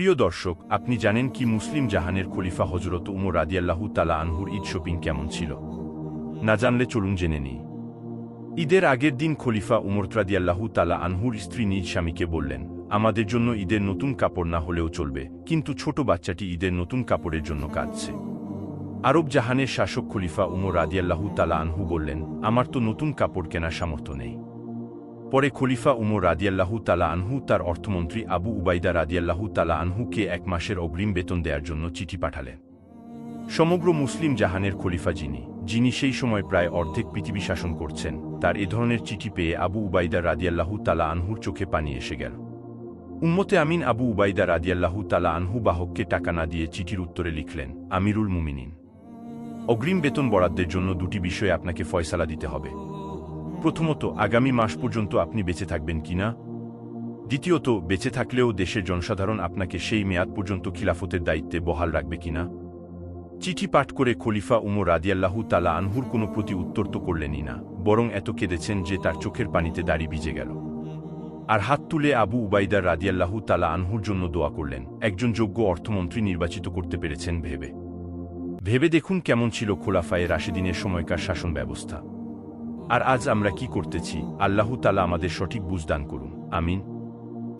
প্রিয় দর্শক, আপনি জানেন কি মুসলিম জাহানের খলিফা হজরত উমর রাদিয়াল্লাহু তালা আনহুর ঈদ শপিং কেমন ছিল? না জানলে চলুন জেনে নিই। ঈদের আগের দিন খলিফা উমর রাদিয়াল্লাহু তালা আনহুর স্ত্রী নিজ স্বামীকে বললেন, আমাদের জন্য ঈদের নতুন কাপড় না হলেও চলবে, কিন্তু ছোট বাচ্চাটি ঈদের নতুন কাপড়ের জন্য কাঁদছে। আরব জাহানের শাসক খলিফা উমর রাদিয়াল্লাহু তালা আনহু বললেন, আমার তো নতুন কাপড় কেনার সামর্থ্য নেই। পরে খলিফা উমর রাদিয়াল্লাহু তালা আনহু, তার অর্থমন্ত্রী আবু উবাইদা রাদিয়াল্লাহু তালা আনহুকে এক মাসের অগ্রিম বেতন দেওয়ার জন্য চিঠি পাঠালেন। সমগ্র মুসলিম জাহানের খলিফা যিনি যিনি সেই সময় প্রায় অর্ধেক পৃথিবী শাসন করছেন, তার এ ধরনের চিঠি পেয়ে আবু উবাইদা রাদিয়াল্লাহু তালা আনহুর চোখে পানি এসে গেল। উম্মতে আমিন আবু উবাইদা রাদিয়াল্লাহু তালা আনহু বাহককে টাকা না দিয়ে চিঠির উত্তরে লিখলেন, আমিরুল মুমিনিন। অগ্রিম বেতন বরাদ্দের জন্য দুটি বিষয়ে আপনাকে ফয়সালা দিতে হবে। প্রথমত, আগামী মাস পর্যন্ত আপনি বেঁচে থাকবেন কিনা দ্বিতীয়ত, বেঁচে থাকলেও দেশের জনসাধারণ আপনাকে সেই মেয়াদ পর্যন্ত খিলাফতের দায়িত্বে বহাল রাখবে কিনা চিঠি পাঠ করে খলিফা উমর রাদিয়াল্লাহু তালা আনহুর কোনো প্রতি উত্তর তো করলেনই না, বরং এত কেঁদেছেন যে তার চোখের পানিতে দাড়ি ভিজে গেল। আর হাত তুলে আবু উবাইদার রাদিয়াল্লাহু তালা আনহুর জন্য দোয়া করলেন, একজন যোগ্য অর্থমন্ত্রী নির্বাচিত করতে পেরেছেন ভেবে। ভেবে দেখুন কেমন ছিল খোলাফায়ে রাশেদিনের সময়কার শাসন ব্যবস্থা আর আজ আমরা কি করতেছি? আল্লাহ তালা আমাদের সঠিক বুঝদান করুন। আমিন।